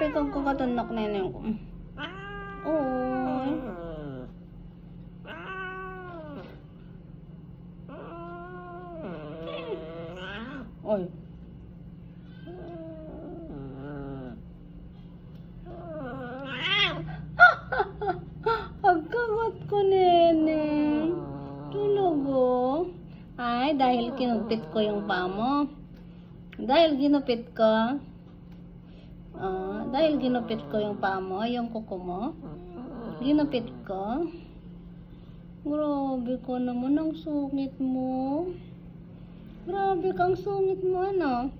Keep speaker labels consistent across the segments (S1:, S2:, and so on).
S1: Katunak na yun ko. Oy. Oy. Pagkagat ko, nene. Tulog, oh. Ay, dahil kinupit ko yung paa mo. Dahil ginupit ko. Ah, dahil ginupit ko yung paa mo, yung kuko mo. Ginupit ko. Grabe ko naman ang sungit mo. Grabe kang sungit mo, ano?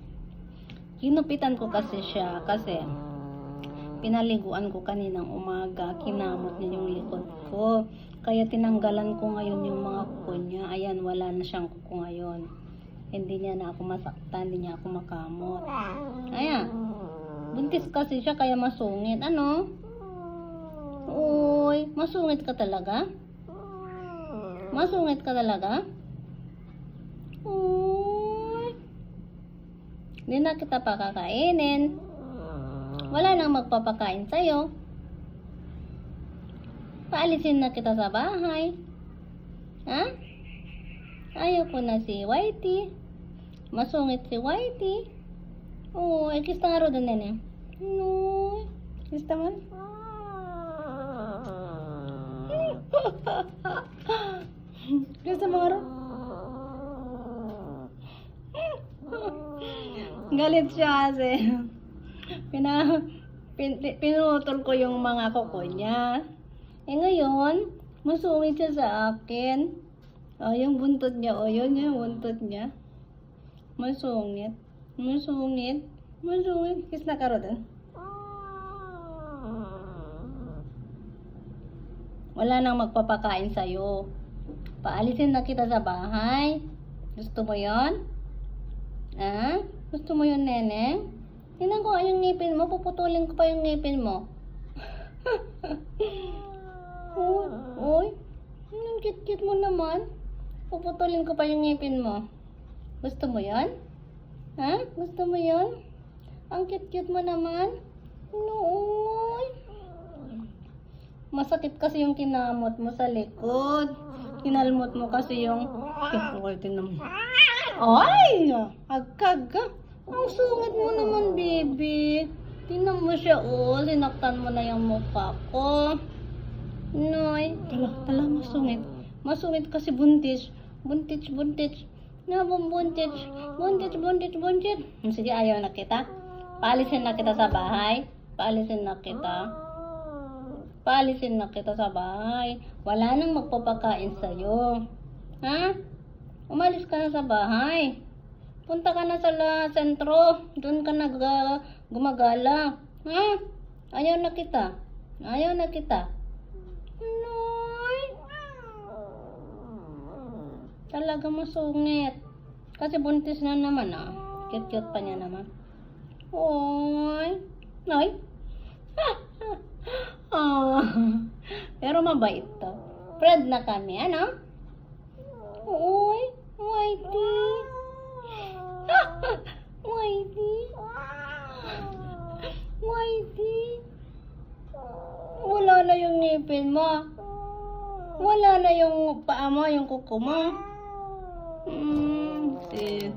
S1: Ginupitan ko kasi siya kasi pinaliguan ko kaninang umaga, kinamot niya yung likod ko. Kaya tinanggalan ko ngayon yung mga kuko niya. Ayan, wala na siyang kuko ngayon. Hindi niya na ako masaktan, hindi niya ako makamot. Ayan. Buntis kasi siya kaya masungit. Ano? Uy, masungit ka talaga? Masungit ka talaga? Uy. Hindi na kita pakakainin. Wala nang magpapakain sa'yo. Paalisin na kita sa bahay. Ha? Ayaw ko na si Whitey. Masungit si Whitey. Oo, eh, kista nga ro doon nene. No. Kista man? Kista mo nga ro? Galit siya kasi. Pina, pin, pin- pinutol ko yung mga kuko niya. Eh ngayon, masungit siya sa akin. Oh, yung buntot niya, oh, yun yung buntot niya. Masungit. Masungit. Kiss na karo doon. Wala nang magpapakain sa'yo. Paalisin na kita sa bahay. Gusto mo yon? Ah? Gusto mo yun, nene? Tingnan ko yung ngipin mo. Puputulin ko pa yung ngipin mo. Uy, uy. Ang cute-cute mo naman. Puputulin ko pa yung ngipin mo. Gusto mo yon? Ha? Gusto mo yon? Ang cute-cute mo naman. Nooy. Masakit kasi yung kinamot mo sa likod. Kinalmot mo kasi yung... Tinan. Ay! Agkaga. Ang sungit mo naman, baby. Tingnan mo siya, oh. Sinaktan mo na yung mukha ko. Noy. Tala, tala, masungit. Masungit kasi buntis. Buntis, buntis. Nabong buntis. Buntis, buntis, buntis. Sige, ayaw na kita. Paalisin na kita sa bahay. Paalisin na kita. Paalisin na kita sa bahay. Wala nang magpapakain sa'yo. Ha? Umalis ka na sa bahay. Punta ka na sa la sentro. Doon ka na ga- gumagala. Ha? Ayaw na kita. Ayaw na kita. Noy. Talaga masungit. Kasi buntis na naman ah. Cute-cute pa niya naman. Oy. Noy. oh. Pero mabait to. Friend na kami, ano? Uy, Whitey. Whitey. Whitey. Wala na yung ngipin mo. Wala na yung paa mo, yung kuko mo. Hmm, si